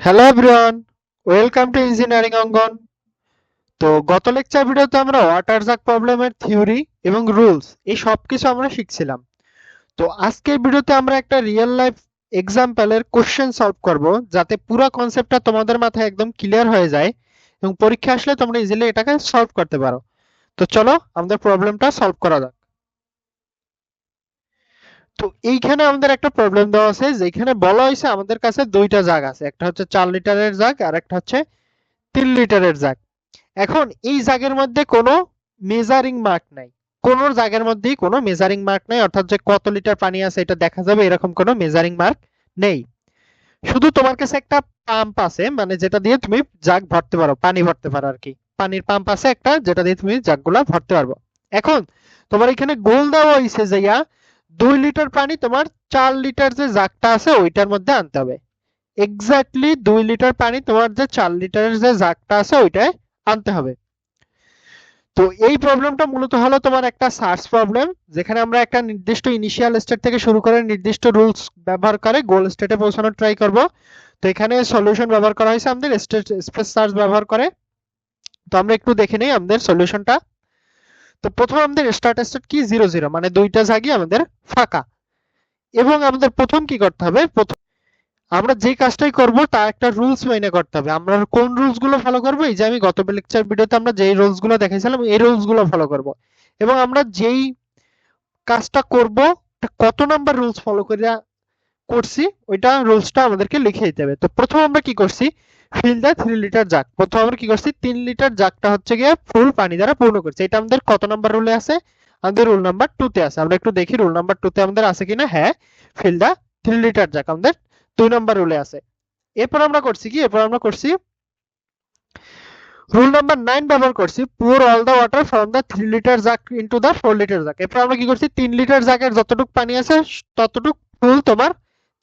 Hello everyone welcome to engineering Angan তো গত lecture ভিডিওতে আমরা ওয়াটার জাগ প্রবলেমের থিওরি এবং রুলস এই সব কিছু আমরা শিখছিলাম। তো আজকের ভিডিওতে আমরা একটা রিয়েল লাইফ এক্সাম্পলের কোশ্চেন সলভ করব, যাতে পুরো কনসেপ্টটা তোমাদের মাথায় একদম ক্লিয়ার হয়ে যায় এবং পরীক্ষা আসলে তোমরা ইজিলি এটাকে সলভ করতে পারো। তো চলো আমাদের প্রবলেমটা সলভ করা যাক। তো এইখানে আমাদের একটা প্রবলেম দেওয়া আছে, যেখানে বলা হয়েছে আমাদের কাছে দুইটা জাগ আছে, একটা হচ্ছে চার লিটারের জাগ আর একটা হচ্ছে তিন লিটারের জাগ। এখন এই জাগের মধ্যে কোনো মেজারিং মার্ক নাই। কোন জাগের মধ্যেই কোনো মেজারিং মার্ক নাই, অর্থাৎ যে কত লিটার পানি আছে এটা দেখা যাবে, এরকম কোনো মেজারিং মার্ক নেই। শুধু তোমার কাছে একটা পাম্প আছে মানে যেটা দিয়ে তুমি জাগ ভরতে পারো, পানি ভরতে পারো আর কি। পানির পাম্প আছে একটা, যেটা দিয়ে তুমি জাগগুলা ভরতে পারব। এখন তোমার এখানে গোল দেওয়া হয়েছে যে ইয়া দুই লিটার পানি তোমার চার লিটার যে জাগটা আছে ওইটার মধ্যে আনতে হবে। এক্স্যাক্টলি দুই লিটার পানি তোমার যে চার লিটারের যে জাগটা আছে ওইটায় আনতে হবে। তো এই প্রবলেমটা মূলত হলো তোমার একটা সার্চ প্রবলেম যেখানে আমরা একটা নির্দিষ্ট ইনিশিয়াল স্টেট থেকে শুরু করে নির্দিষ্ট রুলস ব্যবহার করে গোল স্টেটে পৌঁছানোর ট্রাই করব। তো এখানে সলিউশন ব্যবহার করা হয়েছে আমাদের স্টেট স্পেস সার্চ ব্যবহার করে। তো আমরা একটু দেখে নেই আমাদের সলিউশনটা তো প্রথম আমাদের স্টার্ট স্টেট কি? জিরো জিরো মানে দুইটা জায়গায় আমাদের ফাঁকা। এবং আমাদের প্রথম কি করতে হবে? প্রথম আমরা যে কাজটাই করব, তা একটা রুলস মেনে করতে হবে। আমরা কোন রুলসগুলো ফলো করব? এই যে আমি গত লেকচার ভিডিওতে আমরা যেই রুলসগুলো দেখাইছিলাম এই রুলসগুলো ফলো করব। এবং আমরা যেই কাজটা করব কত নাম্বার রুলস ফলো করে করছি, ওইটা রুলসটা আমাদেরকে লিখে দিতে হবে। তো প্রথম আমরা কি করছি? Fill the three litre jug প্রথম আমরা কি করছি, তিন লিটার জাগটা হচ্ছে গিয়ে ফুল পানি দ্বারা পূর্ণ করছি। এটা আমাদের কত নাম্বার রুলে আছে? আমাদের রুল নাম্বার তে আছে। আমরা একটু দেখি রুল নাম্বার তে আমাদের আছে কিনা? হ্যাঁ fill the three litre jug আমাদের দুই নাম্বার রুলে আছে। এরপর আমরা করছি কি? এরপর আমরা করছি রুল নাম্বার নাইন ব্যবহার করছি pour all the water from the three litre jug into the four litre jug এরপর আমরা কি করছি? তিন লিটার জাগের যতটুকু পানি আছে, ততটুকু ফুল তোমার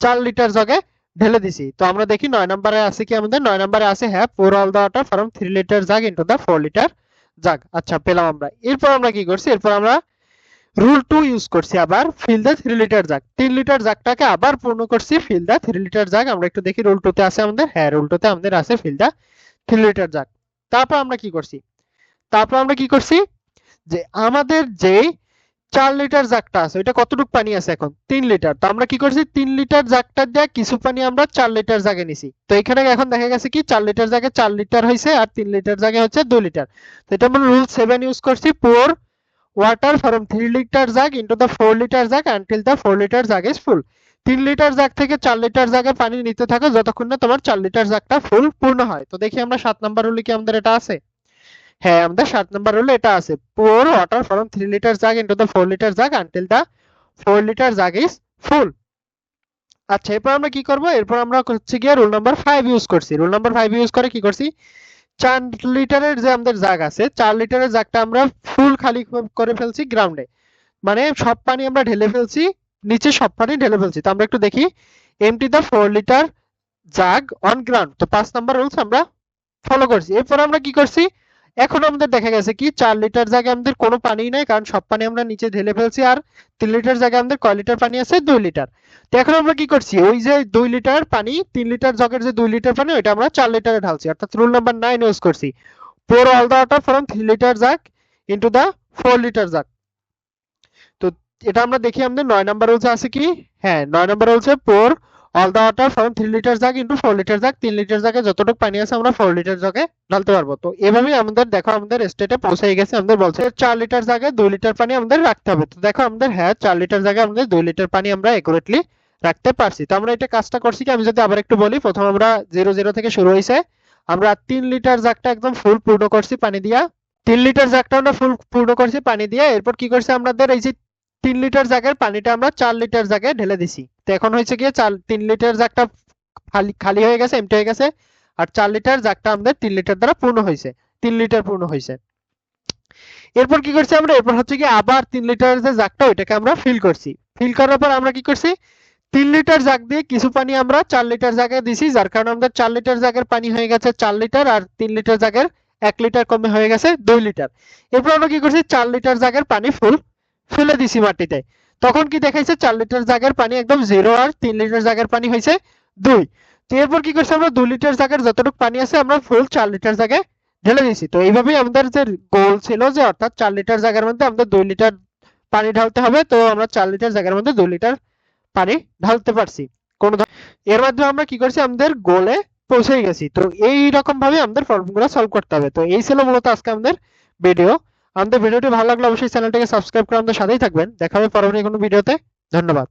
চার লিটার জাগে ঢেলে দিছি। তো আমরা দেখি নয় নম্বরে আছে কি আমাদের? নয় নম্বরে আছে হ্যাঁ pour all the water from three litre jug into the four litre jug আচ্ছা পেলাম আমরা। এরপর আমরা কি করছি? এরপর আমরা রুল টু ইউজ করছি আবার fill the three litre jug তিন লিটার জাগটাকে আবার পূর্ণ করছি fill the three litre jug আমরা একটু দেখি রুল টুতে আছে আমাদের? হ্যাঁ রুল টুতে আমাদের আছে fill the three litre jug তারপর আমরা কি করছি? তারপর আমরা কি করছি? যে আমাদের যে চার লিটার জাগটা আছে, ওইটা কতটুকু পানি আছে এখন? তিন লিটার। তো আমরা কি করছি? তিন লিটার জাগটা দিয়ে কিছু পানি আমরা চার লিটার জাগে নিছি। তো এখানে এখন দেখা গেছে কি, চার লিটার জাগে চার লিটার হয়েছে আর তিন লিটার জাগে হচ্ছে দুই লিটার। তো এটা আমরা রুল সেভেন ইউজ করছি pour water from three litre jug into the four litre jug until the four litre jug is full. তিন লিটার জাগ থেকে চার লিটার জাগে পানি নিতে থাকো, যতক্ষণ না তোমার চার লিটার জাগটা ফুল পূর্ণ হয়। তো দেখি আমরা সাত নাম্বার রুলে কি আমাদের এটা আছে? হ্যাঁ আমাদের সাত নাম্বার রুলে এটা আছে। Pour water from three litre jug into the four litre jug until the four litre jug is full আচ্ছা এরপর আমরা কি করব? এরপর আমরা হচ্ছে গিয়ে রুল নাম্বার ফাইভ ইউজ করছি। রুল নাম্বার ফাইভ ইউজ করে কি করছি? চার লিটারের যে আমাদের জাগ আছে, চার লিটারের জাগটা আমরা ফুল খালি করে ফেলছি গ্রাউন্ডে মানে সব পানি আমরা ঢেলে ফেলছি, নিচে সব পানি ঢেলে ফেলছি। তো আমরা একটু দেখি। Empty the four litre jug on ground তো পাঁচ নাম্বার রুলস আমরা ফলো করছি। এরপর আমরা কি করছি? এখন আমাদের দেখা গেছে কি, চার লিটার জায়গায় আমাদের কোনো পানি নাই, কারণ সব পানি আমরা নিচে ঢেলে ফেলছি, আর তিন লিটার জায়গায় আমাদের কয় লিটার পানি আছে? দুই লিটার। তো এখন আমরা কি করছি? ওই যে দুই লিটার পানি, তিন লিটার জগের যে দুই লিটার পানি, ওইটা আমরা চার লিটারে ঢালছি। অর্থাৎ রুল নাম্বার নাইন ইউজ করছি। Pour all the water from three litre jug into the four litre jug তো এটা আমরা দেখি আমাদের নয় নাম্বার রুলস আছে কি? হ্যাঁ নয় number রুলসে pour all the water from three litre jug into four litre jug তিন লিটার জাগে যতটুকু পানি আছে আমরা ফোর লিটার জাগে ঢালতে পারব। তো এভাবেই আমাদের, দেখো আমাদের স্টেটে পৌঁছে গেছে, আমাদের বলছে চার লিটার জায়গায় দুই লিটার পানি আমাদের রাখতে হবে। তো দেখো আমাদের হ্যাঁ চার লিটার জায়গায় আমাদের দুই লিটার পানি আমরা একুরেটলি রাখতে পারছি। তো আমরা এটা কাজটা করছি কি, আমি যদি আবার একটু বলি, প্রথম আমরা জিরো জিরো থেকে শুরু হয়েছে। আমরা তিন লিটার জাগটা একদম ফুল পূর্ণ করছি পানি দিয়া। তিন লিটার জাগটা আমরা ফুল পূর্ণ করছি পানি দিয়ে। এরপর কি করছি আমাদের, এই যে তিন লিটার জাগের পানিটা আমরা চার লিটার জায়গায় ঢেলে দিছি। তো এখন হয়েছে গিয়ে চার, তিন লিটার জাগটা খালি হয়ে গেছে এমটি হয়ে গেছে, আর চার লিটার জাগটা আমাদের তিন লিটার দ্বারা পূর্ণ হয়েছে, তিন লিটার পূর্ণ হয়েছে। এরপর কি করছি আমরা? এরপর হচ্ছে আবার তিন যে জাগটা, ওইটাকে আমরা ফিল করছি। ফিল করার পর আমরা কি করছি? তিন লিটার জাগ দিয়ে কিছু পানি আমরা চার লিটার জায়গায় দিছি, যার কারণে আমাদের চার লিটার জাগের পানি হয়ে গেছে চার লিটার, আর তিন লিটার জাগের এক লিটার কমে হয়ে গেছে দুই লিটার। এরপর আমরা কি করছি? চার লিটার জাগের পানি ফুল ফেলে দিছি মাটিতে। তখন কি দেখাইছে? চার লিটার জাগের পানি একদম জিরো আর তিন লিটার জাগের পানি হয়েছে দুই। এরপর কি করছি আমরা? দুই লিটার জায়গার যতটুকু পানি আছে আমরা ফুল চার লিটার জায়গায় ঢেলে দিয়েছি তো এইভাবেই আমাদের যে গোল ছিল যে অর্থাৎ চার লিটার জায়গার মধ্যে আমাদের দুই লিটার পানি ঢালতে হবে, তো আমরা চার লিটার জায়গার মধ্যে দুই লিটার পানি ঢালতে পারছি। কোন এর মাধ্যমে আমরা কি করছি? আমাদের গোলে পৌঁছে গেছি। তো এই রকম ভাবে আমাদের প্রবলেমগুলো সলভ করতে হবে। তো এই ছিল মূলত আজকে আমাদের ভিডিও আমাদের ভিডিওটি ভালো লাগলে অবশ্যই চ্যানেলটাকে সাবস্ক্রাইব করে আমাদের সাথেই থাকবেন। দেখা হবে পরবর্তী কোনো ভিডিওতে। ধন্যবাদ।